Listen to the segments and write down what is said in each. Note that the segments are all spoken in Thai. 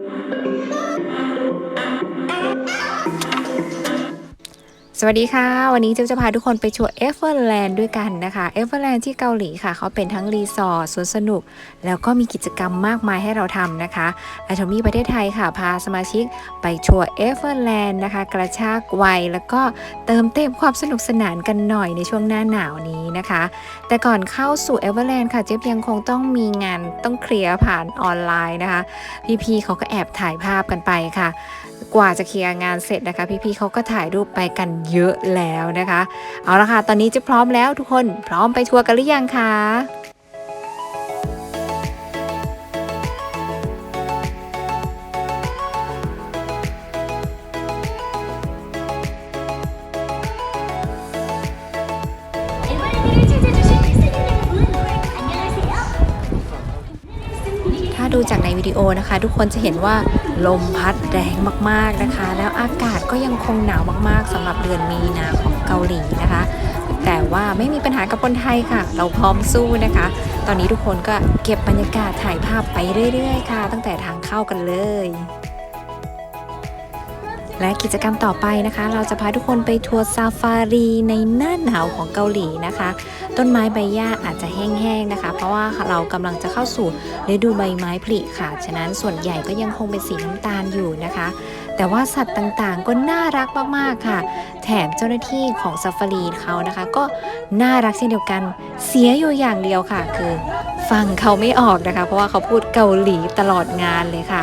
Thank you. สวัสดีค่ะ วันนี้เจ๊จะพาทุกคนไปทัวร์เอเวอร์แลนด์ด้วยกันนะคะเอเวอร์แลนด์ที่เกาหลีค่ะ เขาเป็นทั้งรีสอร์ทสวนสนุก แล้วก็มีกิจกรรมมากมายให้เราทำนะคะอทอมีประเทศไทยค่ะ พาสมาชิกไปทัวร์เอเวอร์แลนด์นะคะ กระชากวัยแล้วก็เติมเต็มความสนุกสนานกันหน่อยในช่วงหน้าหนาวนี้นะคะ แต่ก่อนเข้าสู่เอเวอร์แลนด์ค่ะเจ๊ยบยังคงต้องมีงานต้องเคลียร์ผ่านออนไลน์นะคะพี่ๆเขาก็แอบถ่ายภาพกันไปค่ะ กว่าจะเคลียร์งานเสร็จนะคะ พี่ๆเขาก็ถ่ายรูปไปกันเยอะแล้วนะคะ เอาละค่ะ ตอนนี้จะพร้อมแล้วทุกคนพร้อมไปทัวร์กันหรือยังคะ ดูจากในวิดีโอนะคะ ทุกคนจะเห็นว่าลมพัดแรงมากๆนะคะ แล้วอากาศก็ยังคงหนาวมากๆสำหรับเดือนมีนาของเกาหลีนะคะ แต่ว่าไม่มีปัญหากับคนไทยค่ะ เราพร้อมสู้นะคะ ตอนนี้ทุกคนก็เก็บบรรยากาศถ่ายภาพไปเรื่อยๆ ค่ะ ตั้งแต่ทางเข้ากันเลย และกิจกรรมต่อไปนะคะ เราจะพาทุกคนไปทัวร์ซาฟารีในหน้าหนาวของเกาหลีนะคะ ต้นไม้ใบหญ้าอาจจะแห้งๆนะคะ เพราะว่าเรากำลังจะเข้าสู่ฤดูใบไม้ผลิค่ะ ฉะนั้นส่วนใหญ่ก็ยังคงเป็นสีน้ำตาลอยู่นะคะ แต่ว่าสัตว์ต่างๆ ก็น่ารักมากๆค่ะ แถมเจ้าหน้าที่ของซาฟารีเขานะคะ ก็น่ารักเช่นเดียวกันเสียอยู่อย่างเดียวค่ะ คือฟังเขาไม่ออกนะคะ เพราะว่าเขาพูดเกาหลีตลอดงานเลยค่ะ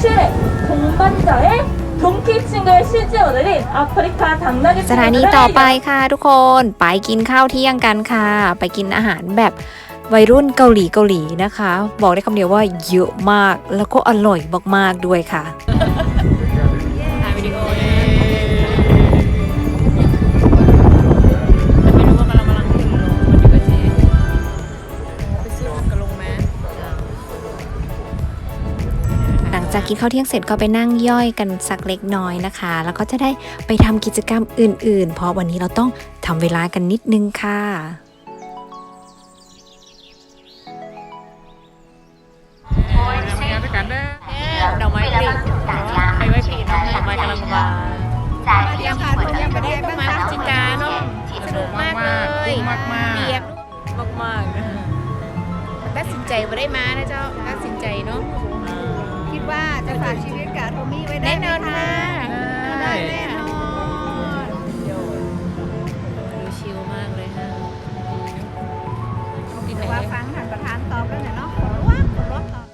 슈렉 동반자의 동키 친구의 CG 모델인 아프리카 당나귀 สถานีต่อไปค่ะทุกคนไปกินข้าวเที่ยงกันค่ะ ไปกินอาหารแบบวัยรุ่นเกาหลีเกาหลีนะคะ บอกได้คำเดียวว่าเยอะมากแล้วก็อร่อยมากๆด้วยค่ะ ถ่ายวิดีโอนะ หลังจากกินข้าวเที่ยงเสร็จก็ไปนั่งย่อยกันสักเล็กน้อยนะคะ แล้วก็จะได้ไปทำกิจกรรมอื่น ๆ เพราะวันนี้เราต้องทำเวลากันนิดนึงค่ะทำงานด้วยกันนะดอกไม้ปลีไปไว้ปลีเนาะดอกไม้กำลังบานเยี่ยมค่ะเยี่ยมไประเทศมาพฤศจิกาเนาะสนุกมากเลยมากมากเปียกมากมากตัดสินใจมาได้มานะเจ้าตัดสินใจเนาะ ว่าจะฝากชีวิตกับโทมี่ไว้ได้แน่ไหมนอนคะค่ะได้แน่นอนดูชิลมากเลยค่ะที่ไหนแต่ว่าฟังท่านประธานตอบแล้วเนี่ยเนาะขอว่าขอรบตอบ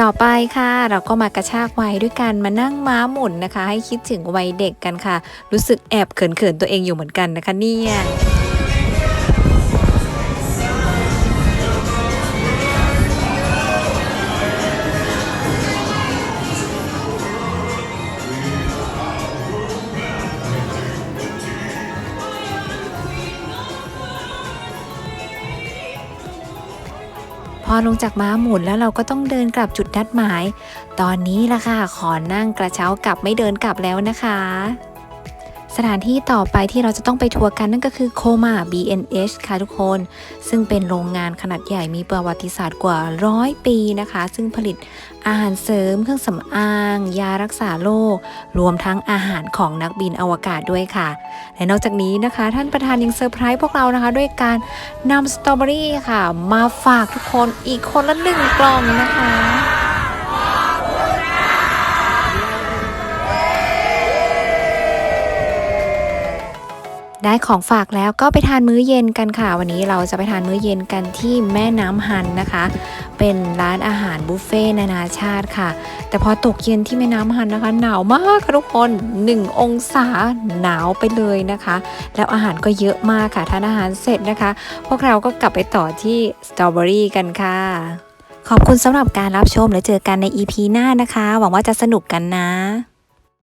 ต่อไปค่ะเราก็มากระชากวัยด้วยกันมานั่งม้าหมุนนะคะ ให้คิดถึงวัยเด็กกันค่ะ รู้สึกแอบเขินๆตัวเองอยู่เหมือนกันนะคะเนี่ย พอลงจากม้าหมุนแล้วเราก็ต้องเดินกลับจุดนัดหมาย ตอนนี้ล่ะค่ะ ขอนั่งกระเช้ากลับไม่เดินกลับแล้วนะคะ สถานที่ต่อไปที่เราจะต้องไปทัวร์กันนั่นก็คือโคมา BNH ค่ะทุกคน ซึ่งเป็นโรงงานขนาดใหญ่มีประวัติศาสตร์กว่าร้อยปีนะคะ ซึ่งผลิตอาหารเสริม เครื่องสำอาง ยารักษาโรครวมทั้งอาหารของนักบินอวกาศด้วยค่ะ และนอกจากนี้นะคะ ท่านประธานยังเซอร์ไพรส์พวกเรานะคะ ด้วยการนำสตรอเบอรี่ค่ะ มาฝากทุกคนอีกคนละหนึ่งกล่องนะคะ ได้ของฝากแล้วก็ไปทานมื้อเย็นกันค่ะ วันนี้เราจะไปทานมื้อเย็นกันที่แม่น้ำฮันนะคะ เป็นร้านอาหารบุฟเฟ่นานาชาติค่ะ แต่พอตกเย็นที่แม่น้ำฮันนะคะ หนาวมากค่ะทุกคน 1 องศาหนาวไปเลยนะคะ แล้วอาหารก็เยอะมากค่ะทานอาหารเสร็จนะคะ พวกเราก็กลับไปต่อที่สตรอเบอรี่กันค่ะ ขอบคุณสำหรับการรับชมและเจอกันใน EP หน้านะคะ หวังว่าจะสนุกกันนะ